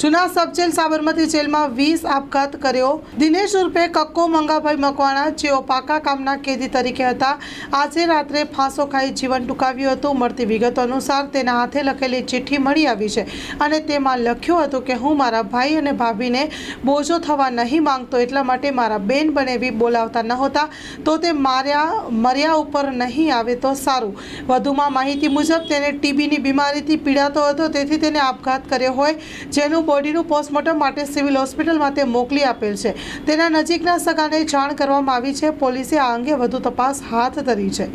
જૂના સબજેલ સાબરમતી જેલમાં વીસ આપઘાત કર્યો. દિનેશ ઉર્ફે કક્કો મંગાભાઈ મકવાણા, જેઓ પાકા કામના કેદી તરીકે હતા, આજે રાત્રે ફાંસો ખાઈ જીવન ટૂંકાવ્યું હતું. મળતી વિગતો અનુસાર તેના હાથે લખેલી ચિઠ્ઠી મળી આવી છે અને તેમાં લખ્યું હતું કે, હું મારા ભાઈ અને ભાભીને બોજો થવા નહીં માંગતો એટલા માટે મારા બેન બનેવી બોલાવતા નહોતા. તો તે માર્યા, મર્યા ઉપર નહીં આવે તો સારું. વધુમાં માહિતી મુજબ તેને ટીબીની બીમારીથી પીડાતો હતો, તેથી તેને આપઘાત કર્યો હોય, જેનું બોડીનું પોસ્ટમોર્ટમ માટે સિવિલ હોસ્પિટલમાં તે મોકલી આપેલ છે. તેના નજીકના સગાને જાણ કરવામાં આવી છે. પોલીસે આ અંગે વધુ તપાસ હાથ ધરી છે.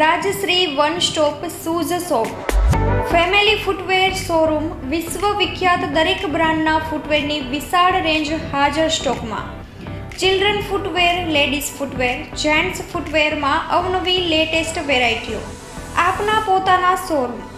Rajshree one stop shoes shop. Family footwear showroom વિશ્વ વિખ્યાત દરેક બ્રાન્ડના ફૂટવેરની વિશાળ રેન્જ હાજર સ્ટોકમાં. Children footwear, ladies footwear, gents ફૂટવેરમાં અવનવી લેટેસ્ટ વેરાયટીઓ. આપના પોતાના શોરૂમ.